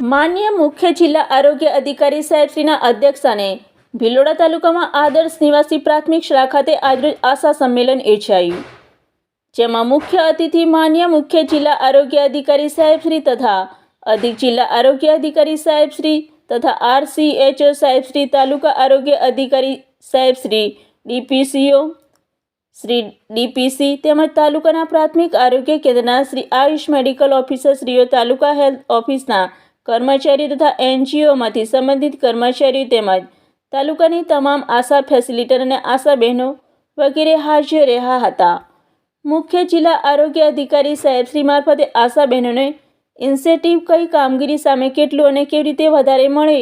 માન્ય મુખ્ય જિલ્લા આરોગ્ય અધિકારી સાહેબશ્રીના અધ્યક્ષસ્થાને ભિલોડા તાલુકામાં આદર્શ નિવાસી પ્રાથમિક શાળા ખાતે આજરોજ આશા સંમેલન યોજાયું. જેમાં મુખ્ય અતિથિ માન્ય મુખ્ય જિલ્લા આરોગ્ય અધિકારી સાહેબશ્રી તથા અધિક જિલ્લા આરોગ્ય અધિકારી સાહેબશ્રી તથા આરસીએચઓ સાહેબશ્રી તાલુકા આરોગ્ય અધિકારી સાહેબશ્રી ડીપીસીઓ શ્રી ડીપીસી તેમજ તાલુકાના પ્રાથમિક આરોગ્ય કેન્દ્રના શ્રી આયુષ મેડિકલ ઓફિસર શ્રીઓ તાલુકા હેલ્થ ઓફિસના કર્મચારીઓ તથા એનજીઓમાંથી સંબંધિત કર્મચારીઓ તેમજ તાલુકાની તમામ આશા ફેસિલિટર અને આશા બહેનો વગેરે હાજર રહ્યા હતા. મુખ્ય જિલ્લા આરોગ્ય અધિકારી સાહેબશ્રી મારફતે આશા બહેનોને ઇન્સેન્ટિવ કઈ કામગીરી સામે કેટલું અને કેવી રીતે વધારે મળે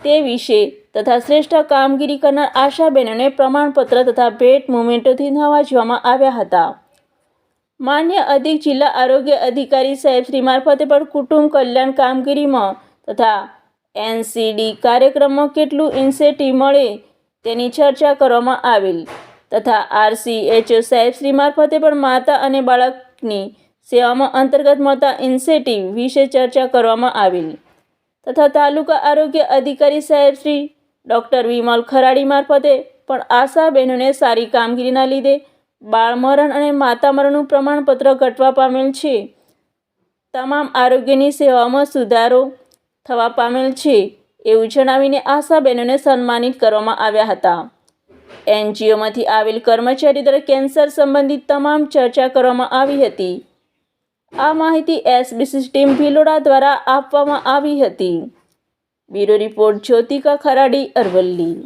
તે વિશે તથા શ્રેષ્ઠ કામગીરી કરનાર આશા બહેનોને પ્રમાણપત્ર તથા ભેટ મુમેન્ટોથી નવાજવામાં આવ્યા હતા. માન્ય અધિક જિલ્લા આરોગ્ય અધિકારી સાહેબશ્રી મારફતે પણ કુટુંબ કલ્યાણ કામગીરીમાં તથા એનસીડી કાર્યક્રમમાં કેટલું ઇન્સેન્ટિવ મળે તેની ચર્ચા કરવામાં આવેલ. તથા આરસીએચઓ સાહેબશ્રી મારફતે પણ માતા અને બાળકની સેવામાં અંતર્ગત મળતા ઇન્સેન્ટિવ વિશે ચર્ચા કરવામાં આવેલ. તથા તાલુકા આરોગ્ય અધિકારી સાહેબશ્રી ડૉક્ટર વિમલ ખરાડી મારફતે પણ આશા બહેનોને સારી કામગીરીના લીધે બાળમરણ અને માતામરણનું પ્રમાણપત્ર ઘટવા પામેલ છે. તમામ આરોગ્યની સેવામાં સુધારો થવા પામેલ છે, એવું જણાવીને આશા બહેનોને સન્માનિત કરવામાં આવ્યા હતા. એનજીઓમાંથી આવેલ કર્મચારી દ્વારા કેન્સર સંબંધિત તમામ ચર્ચા કરવામાં આવી હતી. આ માહિતી એસબીસી ટીમ ભિલોડા દ્વારા આપવામાં આવી હતી. Bureau report Jyotika Kharadi Aravalli.